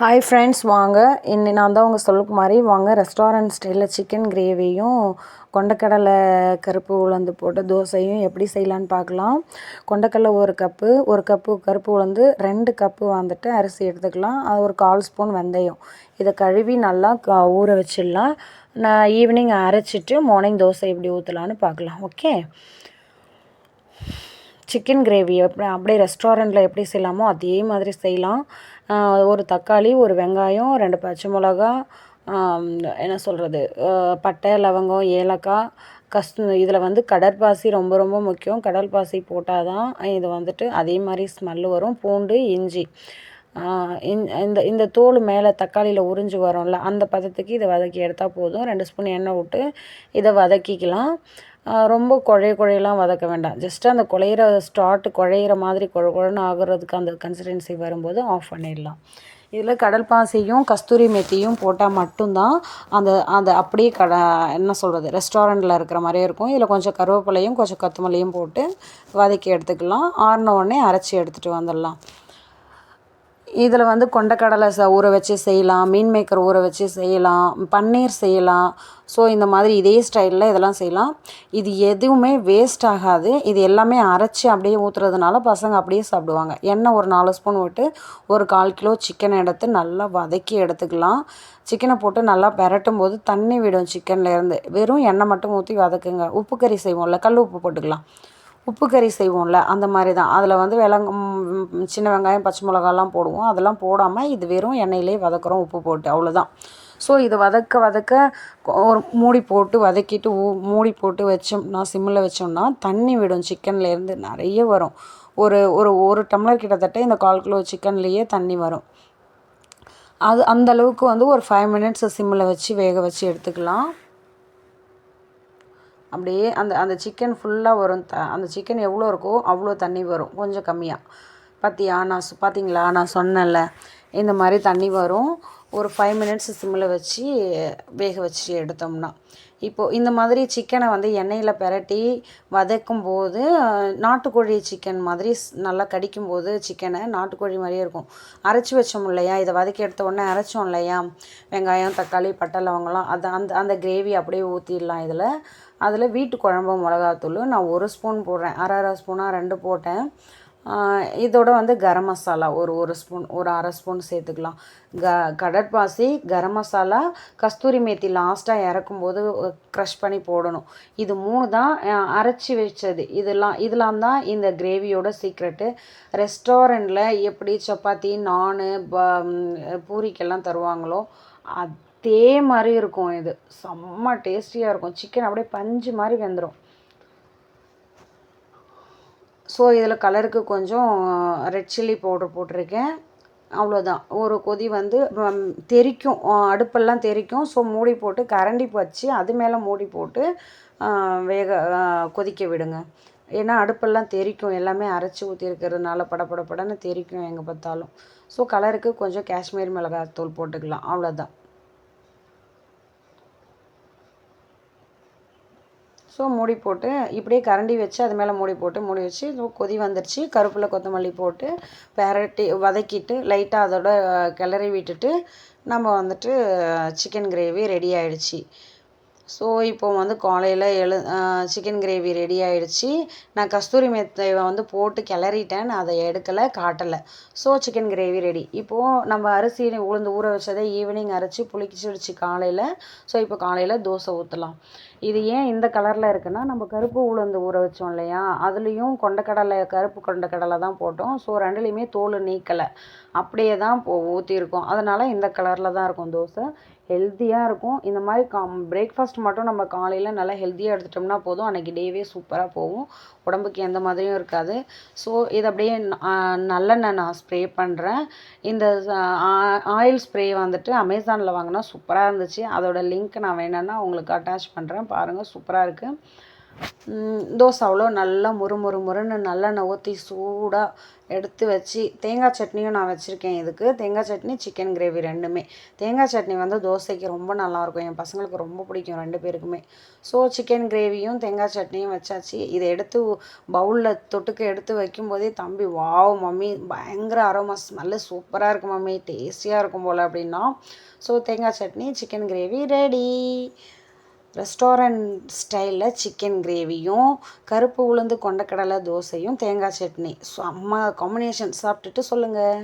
Hi friends வாங்க. இன்னி நான் தான் உங்கள் சொல்லுக்கு மாதிரி வாங்க ரெஸ்டாரண்ட் ஸ்டைலில் சிக்கன் கிரேவியும் கொண்டக்கடலை கருப்பு உளுந்து போட்ட தோசையும் எப்படி செய்யலான்னு பார்க்கலாம் கொண்டக்கடலை ஒரு கப்பு ஒரு கப்பு கருப்பு உளுந்து ரெண்டு கப்பு வந்துட்டு அரிசி எடுத்துக்கலாம். அது ஒரு கால் ஸ்பூன் வெந்தயம். இதை கழுவி நல்லா க ஊற வச்சிடலாம். நான் ஈவினிங் அரைச்சிட்டு மார்னிங் தோசை எப்படி ஊற்றலான்னு பார்க்கலாம் ஓகே சிக்கன் கிரேவி எப்படி அப்படியே ரெஸ்டாரண்ட்டில் எப்படி செய்யலாமோ அதே மாதிரி செய்யலாம். ஒரு தக்காளி ஒரு வெங்காயம் ரெண்டு பச்சை மிளகா என்ன சொல்கிறது பட்டை லவங்கம் ஏலக்காய் கஸ் இதில் வந்து கடற்பாசி ரொம்ப ரொம்ப முக்கியம். கடல் பாசி போட்டால் தான் இது வந்துட்டு அதே மாதிரி ஸ்மெல்லு வரும். பூண்டு இஞ்சி. இந்த இந்த தோல் மேலே தக்காளியில் உறிஞ்சி வரும்ல அந்த பதத்துக்கு இதை வதக்கி எடுத்தால் போதும். ரெண்டு ஸ்பூன் எண்ணெய் விட்டு இதை வதக்கிக்கலாம். ரொம்ப குழைய குழையெல்லாம் வதக்க வேண்டாம். ஜஸ்ட்டு அந்த குழையிற ஸ்டார்ட் குழையிற மாதிரி குழ குழன்னு ஆகுறதுக்கு அந்த கன்சிஸ்டன்சி வரும்போது ஆஃப் பண்ணிடலாம். இதில் கடல் பாசியும் கஸ்தூரி மெத்தியும் போட்டால் மட்டும்தான் அந்த அந்த அப்படியே கட என்ன சொல்கிறது ரெஸ்டாரண்ட்டில் இருக்கிற மாதிரியே இருக்கும். இதில் கொஞ்சம் கருவேப்பிலையும் கொஞ்சம் கொத்தமல்லியும் போட்டு வதக்கி எடுத்துக்கலாம். ஆறின உடனே அரைச்சி எடுத்துகிட்டு வந்துடலாம். இதில் வந்து கொண்டக்கடலை ச ஊற வச்சு செய்யலாம் மீன் மேக்கர் ஊற வச்சு செய்யலாம் பன்னீர் செய்யலாம். ஸோ இந்த மாதிரி இதே ஸ்டைலில் இதெல்லாம் செய்யலாம். இது எதுவுமே வேஸ்ட் ஆகாது. இது எல்லாமே அரைச்சி அப்படியே ஊற்றுறதுனால பசங்க அப்படியே சாப்பிடுவாங்க. எண்ணெய் ஒரு நாலு ஸ்பூன் விட்டு ஒரு கால் கிலோ சிக்கனை எடுத்து நல்லா வதக்கி எடுத்துக்கலாம். சிக்கனை போட்டு நல்லா பெரட்டும் போது தண்ணி விடும் சிக்கன்லேருந்து வெறும் எண்ணெய் மட்டும் ஊற்றி வதக்குங்க. உப்பு கறி செய்வோம்ல கல் உப்பு போட்டுக்கலாம். உப்பு கறி செய்வோம்ல அந்த மாதிரி தான் அதில் வந்து விலங்கு சின்ன வெங்காயம் பச்சை மிளகாலாம் போடுவோம். அதெல்லாம் போடாமல் இது வெறும் எண்ணெயிலே வதக்குறோம் உப்பு போட்டு அவ்வளோதான் ஸோ இது வதக்க வதக்க ஒரு மூடி போட்டு வதக்கிட்டு ஊ மூடி போட்டு வச்சோம்னா சிம்மில் வச்சோம்னா தண்ணி விடும் சிக்கன்லேருந்து நிறைய வரும். ஒரு ஒரு ஒரு டம்ளர் கிட்டத்தட்ட இந்த கால் கிலோ சிக்கன்லேயே தண்ணி வரும். அது அந்தளவுக்கு வந்து ஒரு ஃபைவ் மினிட்ஸ் சிம்மில் வச்சு வேக வச்சு எடுத்துக்கலாம். அப்படியே அந்த அந்த சிக்கன் ஃபுல்லாக வரும். த அந்த சிக்கன் எவ்வளோ இருக்கோ அவ்வளோ தண்ணி வரும். கொஞ்சம் கம்மியாக பார்த்தியா நான் பார்த்தீங்களா நான் சொன்னேன்ல. இந்த மாதிரி தண்ணி வரும். ஒரு ஃபைவ் மினிட்ஸ் சிம்மில் வச்சு வேக வச்சு எடுத்தோம்னா. இப்போது இந்த மாதிரி சிக்கனை வந்து எண்ணெயில் பெரட்டி வதக்கும் போது நாட்டுக்கோழி சிக்கன் மாதிரி நல்லா கடிக்கும் போது சிக்கனை நாட்டுக்கோழி மாதிரியே இருக்கும். அரைச்சி வச்சோம் இல்லையா? இதை வதக்கி எடுத்த உடனே அரைச்சோம் இல்லையா? வெங்காயம் தக்காளி பட்டை லவங்கலாம் அது அந்த அந்த கிரேவி அப்படியே ஊற்றிடலாம் இதில் அதில் வீட்டு குழம்பு மிளகாத்தூள் நான் ஒரு ஸ்பூன் போடுறேன். அரை அரை ஸ்பூனாக ரெண்டு போட்டேன். இதோட வந்து கரம் மசாலா ஒரு ஒரு ஸ்பூன் ஒரு அரை ஸ்பூன் சேர்த்துக்கலாம். க கடற்பாசி கரம் மசாலா கஸ்தூரி மேத்தி லாஸ்ட்டாக இறக்கும்போது க்ரஷ் பண்ணி போடணும். இது மூணு தான் அரைச்சி வச்சது. இதெல்லாம் இதெல்லாம் தான் இந்த கிரேவியோட சீக்ரெட்டு ரெஸ்டாரண்ட்டில் எப்படி சப்பாத்தி நான் பூரிக்கெல்லாம் தருவாங்களோ அது மாதிரி இருக்கும் இது. செம்ம டேஸ்டியாக இருக்கும். சிக்கன் அப்படியே பஞ்சு மாதிரி வெந்துடும் ஸோ இதில் கலருக்கு கொஞ்சம் ரெட் சில்லி பவுடர் போட்டிருக்கேன். அவ்வளோதான் ஒரு கொதி வந்து தெறிக்கும் அடுப்பெல்லாம் தெறிக்கும் ஸோ மூடி போட்டு கரண்டி வச்சு அது மேலே மூடி போட்டு வேக கொதிக்க விடுங்க. ஏன்னா அடுப்பெல்லாம் தெறிக்கும் எல்லாமே அரைச்சி ஊற்றிருக்கிறதுனால படப்படப்படன்னு தெறிக்கும் எங்கே பார்த்தாலும். ஸோ கலருக்கு கொஞ்சம் காஷ்மீர் மிளகாய் தூள் போட்டுக்கலாம். அவ்வளோதான் ஸோ மூடி போட்டு இப்படியே கரண்டி வச்சு அது மேலே மூடி போட்டு மூடி வச்சு கொதி வந்துடுச்சு கருப்பில் கொத்தமல்லி போட்டு பெரட்டி வதக்கிட்டு லைட்டாக அதோட கிளறி விட்டுட்டு நம்ம வந்துட்டு சிக்கன் கிரேவி ரெடி ஆகிடுச்சி ஸோ இப்போ வந்து காலையில் எழு சிக்கன் கிரேவி ரெடி ஆயிடுச்சு. நான் கஸ்தூரி மெத்தையை வந்து போட்டு கிளறிட்டேன். நான் அதை எடுக்கலை காட்டலை. ஸோ சிக்கன் கிரேவி ரெடி இப்போது நம்ம அரிசி உளுந்து ஊற வச்சதை ஈவினிங் அரைச்சி புளிக்கிச்சிடுச்சு காலையில் ஸோ இப்போ காலையில் தோசை ஊற்றலாம் இது ஏன் இந்த கலரில் இருக்குன்னா நம்ம கருப்பு உளுந்து ஊற வச்சோம் இல்லையா? அதுலேயும் கொண்டக்கடலை கருப்பு கொண்டக்கடலை தான் போட்டோம். ஸோ ரெண்டுலேயுமே தோல் நீக்கலை. அப்படியே தான் இப்போ ஊற்றிருக்கோம் அதனால் இந்த கலரில் தான் இருக்கும் தோசை. ஹெல்த்தியாக இருக்கும். இந்த மாதிரி காம் பிரேக்ஃபாஸ்ட் மட்டும் நம்ம காலையில் நல்லா ஹெல்த்தியாக எடுத்துட்டோம்னா போதும். அன்றைக்கி டேவே சூப்பராக போகும். உடம்புக்கு எந்த மாதிரியும் இருக்காது. ஸோ இது அப்படியே நல்லெண்ணெய் நான் ஸ்ப்ரே பண்ணுறேன் இந்த ஆயில் ஸ்ப்ரே வந்துட்டு அமேசானில் வாங்கினா சூப்பராக இருந்துச்சு. அதோட லிங்க் நான் வேணும்னா உங்களுக்கு அட்டாச் பண்ணுறேன் பாருங்கள் சூப்பராக இருக்குது தோசை அவ்வளோ நல்லா முறு முறு முறுன்னு நல்லெண்ணெய் ஊற்றி சூடாக எடுத்து வச்சு தேங்காய் சட்னியும் நான் வச்சுருக்கேன் இதுக்கு. தேங்காய் சட்னி சிக்கன் கிரேவி ரெண்டுமே. தேங்காய் சட்னி வந்து தோசைக்கு ரொம்ப நல்லாயிருக்கும் என் பசங்களுக்கு ரொம்ப பிடிக்கும் ரெண்டு பேருக்குமே. ஸோ சிக்கன் கிரேவியும் தேங்காய் சட்னியும் வச்சாச்சு. இதை எடுத்து பவுலில் தொட்டுக்க எடுத்து வைக்கும்போதே தம்பி வாவ் மம்மி பயங்கர அரோமா ஸ்மெல்லு சூப்பராக இருக்கும் மம்மி டேஸ்டியாக இருக்கும் போல் அப்படின்னா ஸோ தேங்காய் chutney chicken gravy ready restaurant ஸ்டைலில் சிக்கன் கிரேவியும் கருப்பு உளுந்து கொண்டக்கடலை தோசையும் தேங்காய் சட்னி. ஸோ அம்மா காம்பினேஷன் சாப்பிட்டுட்டு சொல்லுங்கள்